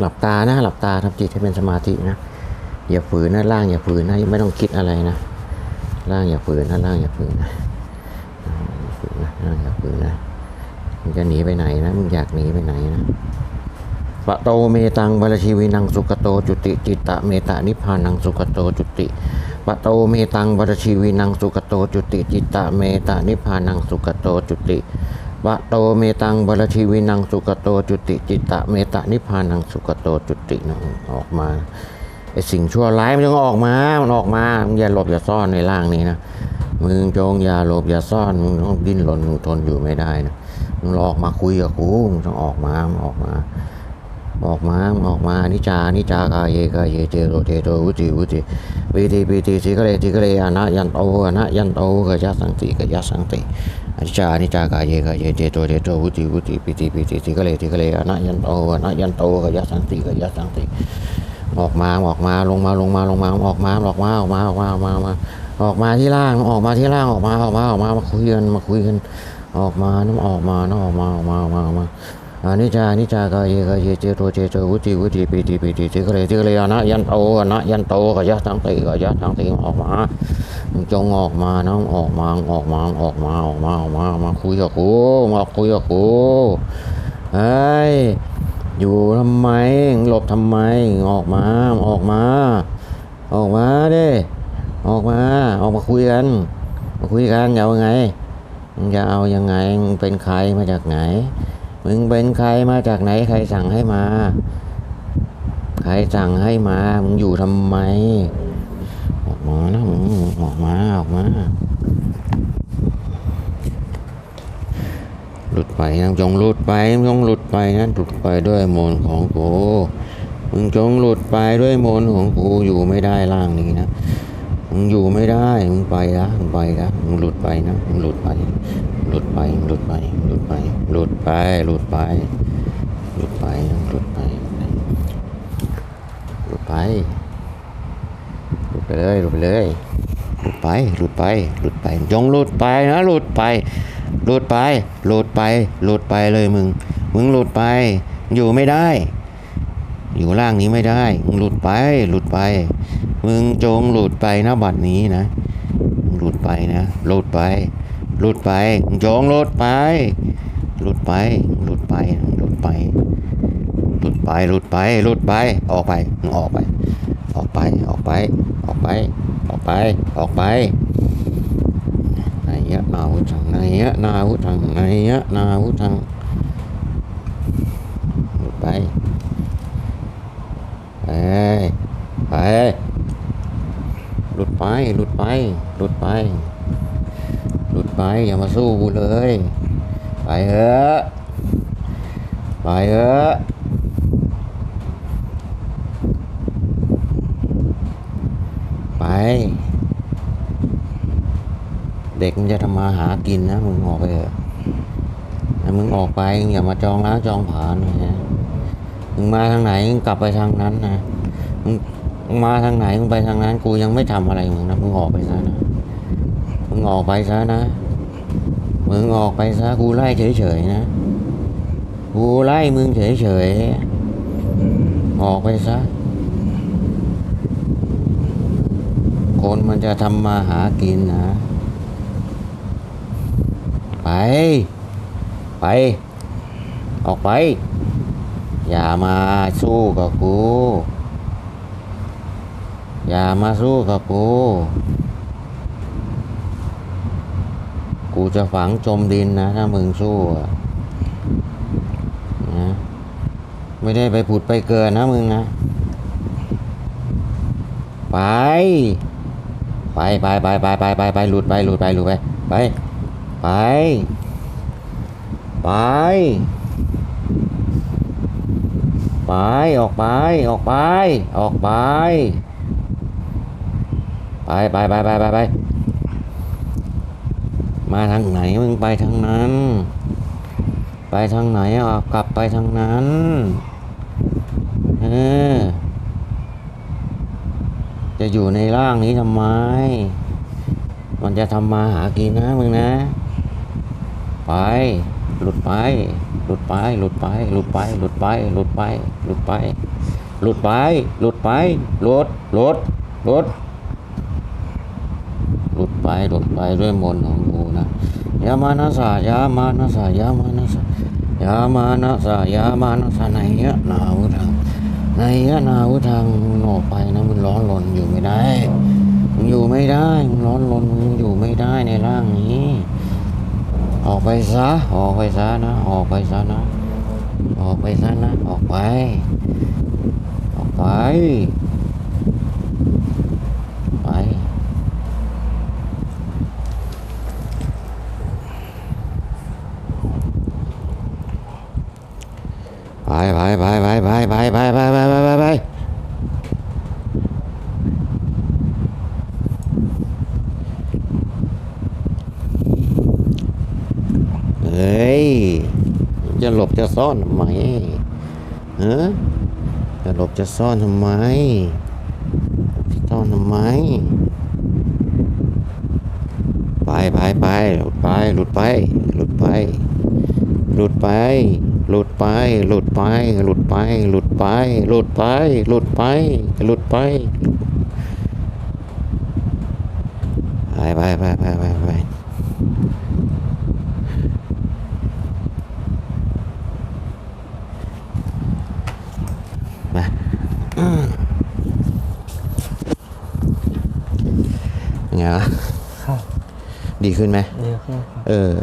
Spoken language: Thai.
หลับตานะหลับตาทำจิตให้เป็นสมาธินะอย่าฝืนนะร่างอย่าฝืนนะไม่ต้องคิดอะไรนะร่างอย่าฝืนนะร่างอย่าฝืนนะอย่าฝืนนะร่างอย่าฝืนนะมึงจะหนีไปไหนนะมึงอยากหนีไปไหนนะปะโตเมตังวรชีวินังสุขโตจุติจิตตะเมตานิพานังสุขโตจุติปะโตเมตังวรชีวินังสุขโตจุติจิตตะเมตานิพานังสุขโตจุติ ปะโตเมตังวรชีวินังสุขโตจุติจิตะเมตานิพพานังสุขโตจุตินะออกมาไอสิ่งชั่วร้ายมันต้องออกมา มันออกมามึงอย่าหลบอย่าซ่อนในร่างนี้นะมึงจงอย่าหลบอย่าซ่อนมึงต้องดิ้นรนมึงทนอยู่ไม่ได้นะมึงออกมาคุยกับกูมึงต้องออกมามึงออกมาออกมาออกมานิจานิจากายเยกายเยเจโรเทโตวุติวุติปีติปีติสิกะเลสิกะเลอนะยันโตอนะยันโตกะยัสสังติกะยัสสังติ อนิจจาอนิจากายเยกายเยเจโตเจโตวุติวุติปิติปิติสิกะเลสิกะเลอนะยันโตอนะยันโตกยัสสันติกยัสสันติออกมาออกมาลงมาลงมาลงมาออกมาออกมาออกมาออกมาออกมาออกมาออกมาที่ล่างออกมาที่ล่างออกมาออกมาออกมามาคุยกันมาคุยกันออกมาน้ำออกมาน้ำออกมาออกมาออกมาออกมา อานิจจานิจจากายเยกายเยเจโตเจโตวุติวุติปีติปีติสิกเลสิกเลอนะยันโตนะยันโตกะยัสสังติกะยัสสังติออกมาจงออกมาน้ำออกมาออกมาออกมาออกมาออกมามาคุยกับกูมาคุยกับกูเฮ้ยอยู่ทำไมหลบทำไมออกมาออกมา ออกมาดิออกมาออกมาคุยกันมาคุยกันจะเอาไงจะเอายังไงเป็นใครมาจากไหน มึงเป็นใครมาจากไหนใครสั่งให้มา ใครสั่งให้มา มึงอยู่ทำไม ออกมานะมึงออกมาออกมา หลุดไปนะจงหลุดไปมึงจงหลุดไปนะหลุดไปด้วยมนของกูมึงจงหลุดไปด้วยมนของกูอยู่ไม่ได้ร่างนี้นะ มึงอยู่ไม่ได้ มึงไปละมึงไปละมึงหลุดไปนะมึงหลุดไป หลุดไปหลุดไป หลุดไป หลุดไป หลุดไป หลุดไป หลุดไป หลุดไป หลุดไปเลย หลุดไปเลย หลุดไป หลุดไป หลุดไปจงหลุดไปนะ หลุดไป หลุดไป หลุดไป หลุดไปเลยมึง มึงหลุดไป อยู่ไม่ได้ อยู่ล่างนี้ไม่ได้มึงหลุดไปหลุดไป มึงจงหลุดไปนะบัดนี้นะหลุดไปนะหลุดไปหลุดไปมึงจงหลุดไป หลุดไปหลุดไปหลุดไปหลุดไปหลุดไปหลุดไปออกไปมึงออกไป ออกไปออกไปออกไปออกไปออกไปนยะนาวุธังนยะนาวุธังนยะนาวุธังหลุดไป ไปไปหลุดไปหลุดไปหลุดไป หลุดไปอย่ามาสู้กูเลย ไปเถอะไปเถอะไป เด็กมันจะทำมาหากินนะมึงออกไปเถอะถ้มึงออกไปอย่ามาจองร้านจองผานนะ มึงมาทางไหนมึงกลับไปทางนั้นนะมึงมาทางไหนมึงไปทางนั้น กูยังไม่ทำอะไรมึงนะมึงออกไปซะนะมึงออกไปซะนะมึงออกไปซะกูไล่เฉยๆนะกูไล่มึงเฉยๆออกไปซะคนมันจะทำมาหากินนะ ไป ไป ออกไป อย่ามาสู้กับกู อย่ามาสู้กับกู กูจะฝังจมดินนะ ถ้ามึงสู้นะไม่ได้ไปผุดไปเกิดนะมึงนะ ไป ไปไปไปไปไปไปไปหลุดไปหลุดไปหลุดไป ไป ไป ไป ไป ออกไป ออกไป ออกไป ไปไปไปไปไปไปมาทางไหนมึงไปทางนั้น ไปทางไหนออกกลับไปทางนั้น เออ จะอยู่ในร่างนี้ทำไม มันจะทำมาหากินนะมึงนะ ไป หลุดไป หลุดไป หลุดไป หลุดไป หลุดไป หลุดไป หลุดไป หลุดไป หลุดไป หลุด หลุด หลุด หลุดไป หลุดไปด้วยมนของกูนะ ยามานะสายามานะสายามานะสายามานะสายามานะสาไหนยะนาวุธังไหนยะนาวุธังมึงออกไปนะมึงร้อนรนอยู่ไม่ได้มึงอยู่ไม่ได้มึงร้อนรนมึงอยู่ไม่ได้ในร่างนี้ họ quay giá, họ quay giá nó, họ quay giá nó. Họ quay giá nó, họ quay. Họ quay. Quay. จะหลบจะซ่อนทำไมฮะจะหลบจะซ่อนทำไมซ่อนทำไม ไปไปไปหลุดไป หลุดไป หลุดไป หลุดไป หลุดไป หลุดไป หลุดไป หลุดไป หลุดไป หลุดไป หลุดไปไปไปไปไปไป ไงวะครับดีขึ้นไหมเดี๋ยวขึ้นครับ เออ